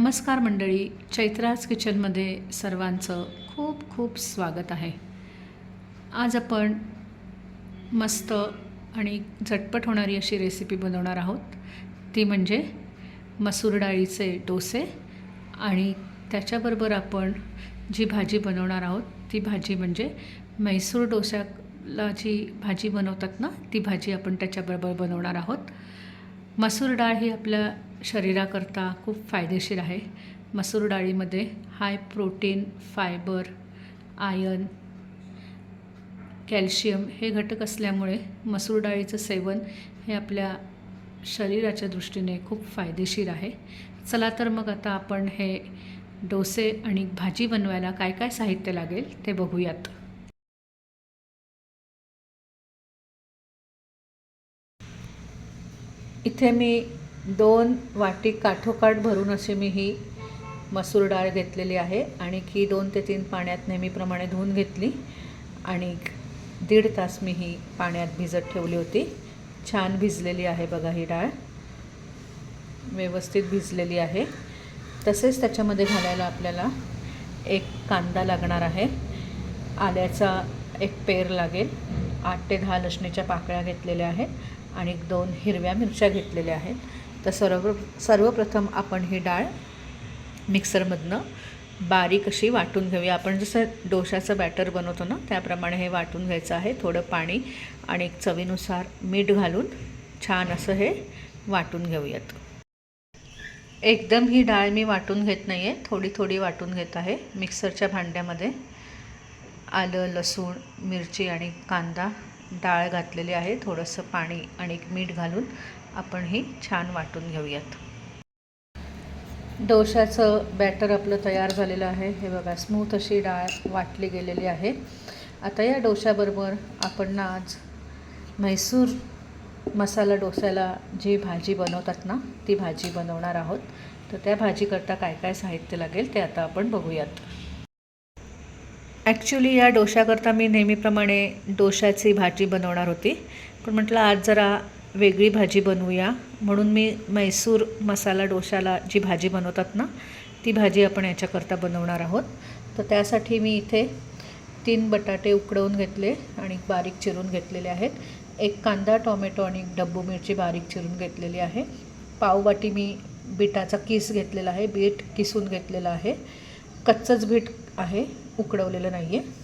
नमस्कार मंडळी चैत्राज किचनमध्ये सर्वांचं खूप खूप स्वागत आहे. आज आपण मस्त आणि झटपट होणारी अशी रेसिपी बनवणार आहोत. ती म्हणजे मसूर डाळीचे डोसे आणि त्याच्याबरोबर आपण जी भाजी बनवणार आहोत ती भाजी म्हणजे म्हैसूर डोसाला जी भाजी बनवतात ना ती भाजी आपण त्याच्याबरोबर बनवणार आहोत. मसूर डाळ ही आपल्या शरीराकरता खूप फायदेशीर आहे. मसूर डाळीमध्ये high protein fibre iron calcium हे घटक असल्यामुळे मसूर डाळीचं सेवन हे आपल्या शरीराच्या दृष्टीने खूप फायदेशीर आहे. चला तर मग आता आपण हे डोसे आणि भाजी बनवायला काय काय साहित्य लागेल ते बघूयात. इथे मी दोन वाटी काठोकाठ भरून अशी मी ही मसूर डाळ घेतलेली आहे. आणि ही दोन ते तीन पाण्यात नेहमीप्रमाणे धुवून घेतली. आणि दीड तास मी ही पाण्यात भिजत ठेवली होती. छान भिजलेली आहे बघा ही डाळ. व्यवस्थित भिजलेली आहे. तसेच त्याच्यामध्ये घालायला आपल्याला एक कांदा लागणार आहे. आल्याचा एक पेर लागेल. आठ ते दहा लसणीच्या पाकळ्या घेतलेल्या आहेत. आणि दोन हिरव्या मिरच्या घेतलेल्या आहेत. तर सर्व सर्वप्रथम आपण ही डाळ मिक्सरमधनं बारीक अशी वाटून घेऊया. आपण जसं डोशाचं बॅटर बनवतो ना त्याप्रमाणे हे वाटून घ्यायचं आहे. थोडं पाणी आणि चवीनुसार मीठ घालून छान असं हे वाटून घेऊयात. एकदम ही डाळ मी वाटून घेत नाही आहे थोडी थोडी वाटून घेत आहे मिक्सरच्या भांड्यामध्ये. आलं लसूण मिरची आणि कांदा डाळ घातलेली आहे. थोडंसं पाणी आणि मीठ घालून आपण ही छान वाटून घेऊयात. डोशाचं बॅटर आपलं तयार झालेलं आहे. हे बघा स्मूथ अशी डाळ वाटली गेलेली आहे. आता या डोशाबरोबर आपण ना आज म्हैसूर मसाला डोसाला जी भाजी बनवतात ना ती भाजी बनवणार आहोत. तर त्या भाजीकरता काय काय साहित्य लागेल ते आता आपण बघूयात. ॲक्च्युली या डोशाकरता मी नेहमीप्रमाणे डोशाची भाजी बनवणार होती. पण म्हटलं आज जरा वेगळी भाजी बनवूया. म्हणून मी म्हैसूर मसाला डोशाला जी भाजी बनवतात ना ती भाजी आपण याच्याकरता बनवणार आहोत. तर त्यासाठी मी इथे तीन बटाटे उकडवून घेतले आणि बारीक चिरून घेतलेले आहेत. एक कांदा टॉमॅटो आणि डब्बू मिरची बारीक चिरून घेतलेली आहे. पाववाटी मी बीटाचा किस घेतलेला आहे बीट किसून घेतलेलं आहे. कच्चंच बीट आहे उकडवलेलं नाही आहे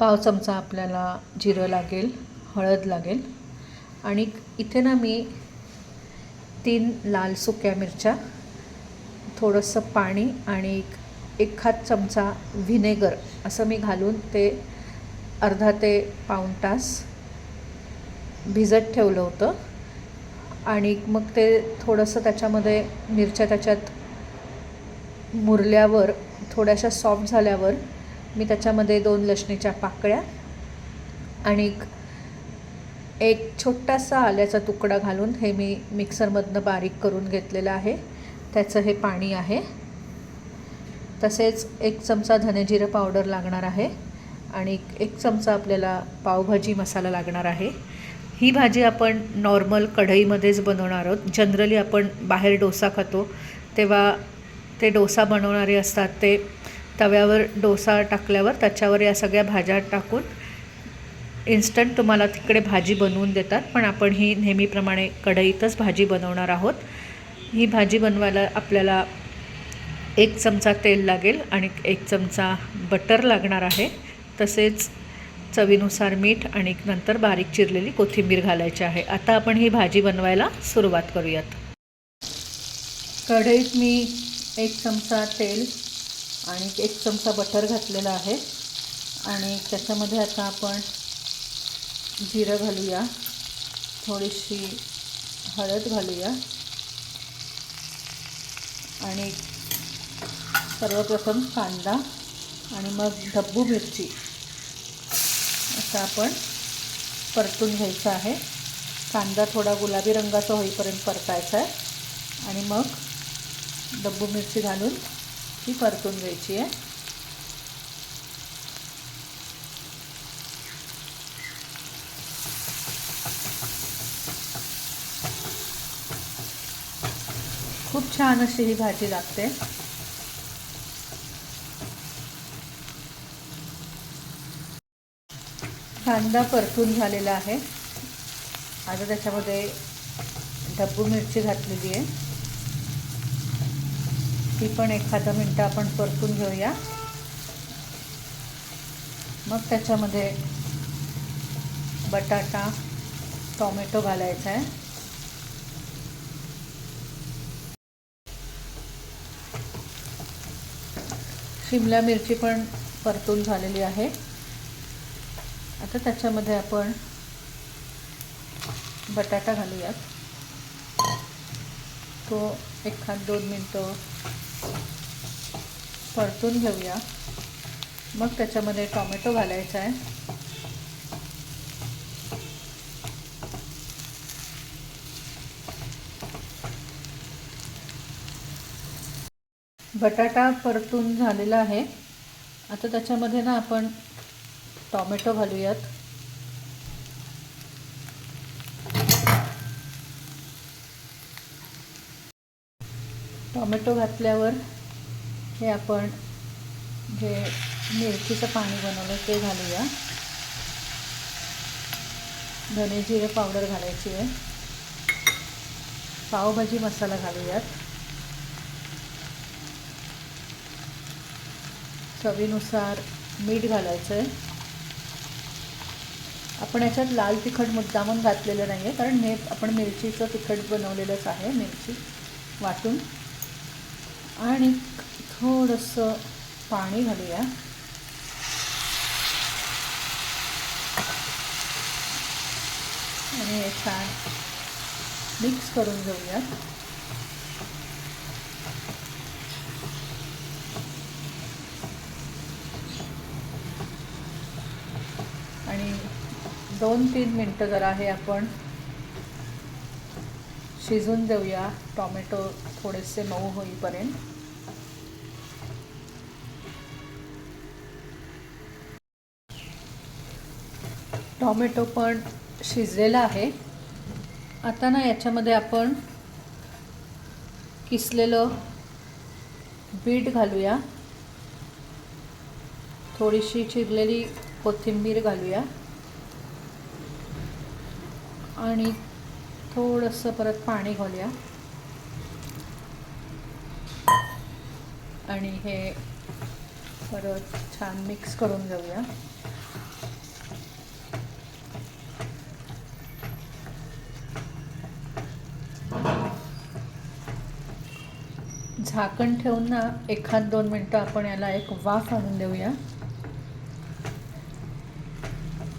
पाव चमचा आपल्याला जिरं लागेल हळद लागेल. आणि इथे ना मी तीन लाल सुक्या मिरच्या थोडंसं पाणी आणि एक एखाद चमचा व्हिनेगर असं मी घालून ते अर्धा ते पाऊण तास भिजत ठेवलं होतं. आणि मग ते थोडंसं त्याच्यामध्ये मिरच्या त्याच्यात मुरल्यावर थोड्याशा सॉफ्ट झाल्यावर मी त्याच्यामध्ये दोन लसणीच्या पाकळ्या आणि एक छोटासा आल्याचा तुकडा घालून हे मी मिक्सरमधनं बारीक करून घेतलेलं आहे. त्याचं हे पाणी आहे. तसेच एक चमचा धनेजिरं पावडर लागणार आहे आणि एक चमचा आपल्याला पावभाजी मसाला लागणार आहे. ही भाजी आपण नॉर्मल कढईमध्येच बनवणार आहोत. जनरली आपण बाहेर डोसा खातो तेव्हा ते डोसा बनवणारे असतात ते तव्यावर डोसा टाकल्यावर त्याच्यावर या सगळ्या भाज्या टाकून इन्स्टंट तुम्हाला तिकडे भाजी बनवून देतात पण आपण ही नेहमीप्रमाणे कढईतच भाजी बनवणार आहोत. ही भाजी बनवायला आपल्याला एक चमचा तेल लागेल आणि एक चमचा बटर लागणार आहे. तसेच चवीनुसार मीठ आणि नंतर बारीक चिरलेली कोथिंबीर घालायची आहे. आता आपण ही भाजी बनवायला सुरुवात करूयात. कढईत मी एक चमचा तेल आणि एक चमचा बटर घातलेला आहे. आणि त्याच्यामध्ये आता आपण जिरं घालूया. थोडीशी हळद घालूया. आणि सर्वप्रथम कांदा आणि मग डब्बू मिरची. असं आपण परतून घ्यायचं आहे. कांदा थोडा गुलाबी रंगाचा होईपर्यंत परतायचा आहे. आणि मग डब्बू मिरची घालून ती परतून घ्यायची आहे खूप छान अशी ही भाजी लागते. कांदा परतून झालेला आहे. आता त्याच्यामध्ये डब्बू मिरची घातलेली आहे. ती पण एखादं मिनटं आपण परतून घेऊया. मग त्याच्यामध्ये बटाटा टोमॅटो घालायचा आहे. शिमला मिरची पण परतून झालेली आहे. आता त्याच्यामध्ये आपण बटाटा घालूयात. तो एखाद दोन मिनटं परतून घेऊया. मग त्याच्यामध्ये टॉमॅटो घालायचा आहे. बटाटा परतून झालेला आहे. आता त्याच्यामध्ये ना आपण टॉमॅटो घालूयात. टॉमॅटो घातल्यावर हे आपण जे मिरचीचं पाणी बनवलं ते घालूया. धने जिरे पावडर घालायची आहे. पावभाजी मसाला घालूयात. चवीनुसार मीठ घालायचं आहे आपण याच्यात लाल तिखट मुद्दामून घातलेलं नाही आहे कारण हे आपण मिरचीचं तिखट बनवलेलंच आहे मिरची वाटून. आणि थोडंसं पाणी घालूया. आणि हे छान मिक्स करून घेऊया आणि दोन तीन मिनटं जरा हे आपण शिजून देऊया. टॉमॅटो थोडेसे मऊ होईपर्यंत. टॉमॅटो पण शिजलेला आहे. आता ना याच्यामध्ये आपण किसलेलं बीट घालूया. थोडीशी चिरलेली कोथिंबीर घालूया. आणि थोडंसं परत पाणी घालूया. आणि हे परत छान मिक्स करून घेऊया. झाकण ठेवून ना एखाद दोन मिनटं आपण याला एक वाफ आणून देऊया.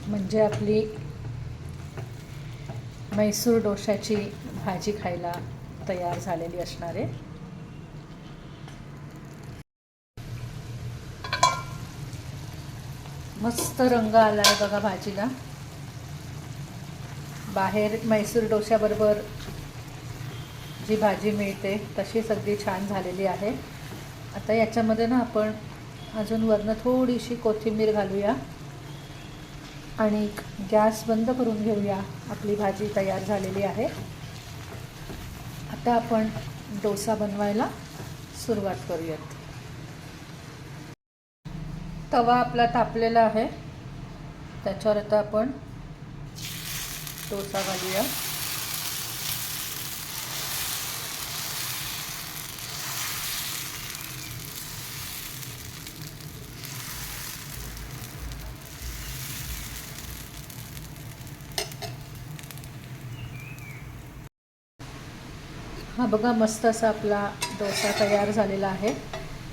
म्हणजे आपली मैसूर डोशाची भाजी खायला तयार झालेली असणार आहे. मस्त रंग आला आहे बघा भाजीला. बाहेर मैसूर डोश्याबरोबर जी भाजी मिळते तशीच अगदी छान झालेली आहे. आता याच्यामध्ये ना आपण अजून वरनं थोडीशी कोथिंबीर घालूया. आणि गॅस बंद करून घेऊया. आपली भाजी तयार झालेली आहे. आता आपण डोसा बनवायला सुरुवात करूयात. तवा आपला तापलेला आहे. त्याच्यावर आता आपण डोसा घालूया. हा बघा मस्त असा आपला डोसा तयार झालेला आहे.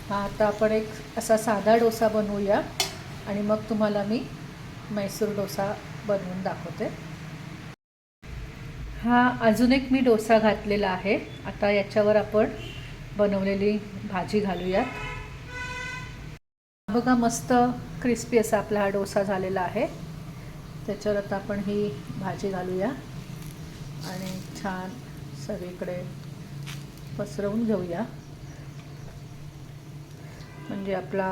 हा आता आपण एक असा साधा डोसा बनवूया आणि मग तुम्हाला मी मैसूर डोसा बनवून दाखवते. हा अजून एक मी डोसा घातलेला आहे. आता याच्यावर आपण बनवलेली भाजी घालूयात. बघा मस्त क्रिस्पी असा आपला हा डोसा झालेला आहे. त्याच्यावर आता आपण ही भाजी घालूया. आणि छान सगळीकडे पसरवून घेऊया. म्हणजे आपला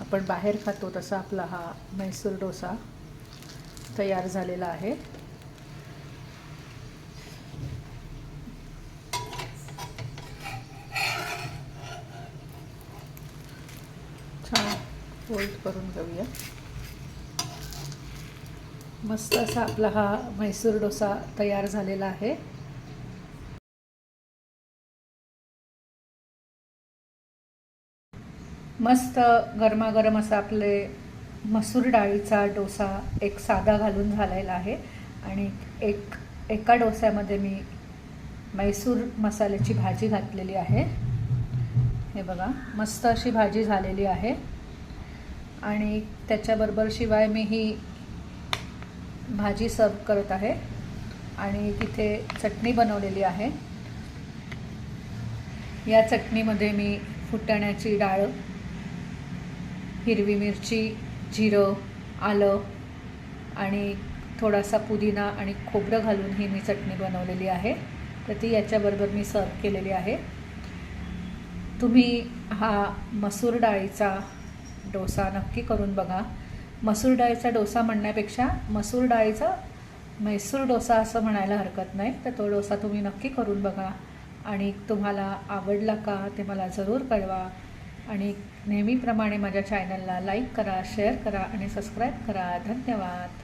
आपण बाहेर खातो तसा आपला हा मैसूर डोसा तयार झालेला आहे. छान फोल्ड करून घेऊया. मस्त असा आपला हा म्हैसूर डोसा तयार झालेला आहे. मस्त गरमागरम असा आपले मसूर डाळीचा डोसा एक साधा घालून झालेला आहे. आणि एक एका डोस्यामध्ये मी मैसूर मसाल्याची भाजी घातलेली आहे. हे बघा मस्त अशी भाजी झालेली आहे. आणि त्याच्याबरोबर शिवाय मी ही भाजी सर्व करत आहे. आणि तिथे चटणी बनवलेली आहे. या चटणीमध्ये मी फुटण्याची डाळ हिरवी मिरची जिरं आलं आणि थोडासा पुदिना आणि खोबरं घालून ही मी चटणी बनवलेली आहे. तर ती याच्याबरोबर मी सर्व केलेली आहे. तुम्ही हा मसूर डाळीचा डोसा नक्की करून बघा. मसूर डाळीचा डोसा म्हणण्यापेक्षा मसूर डाळीचा म्हैसूर डोसा असं म्हणायला हरकत नाही. तर तो डोसा तुम्ही नक्की करून बघा. आणि तुम्हाला आवडला का ते मला जरूर कळवा. आणि नेहमीप्रमाणे माझ्या चॅनलला लाईक करा शेअर करा आणि सबस्क्राईब करा. धन्यवाद.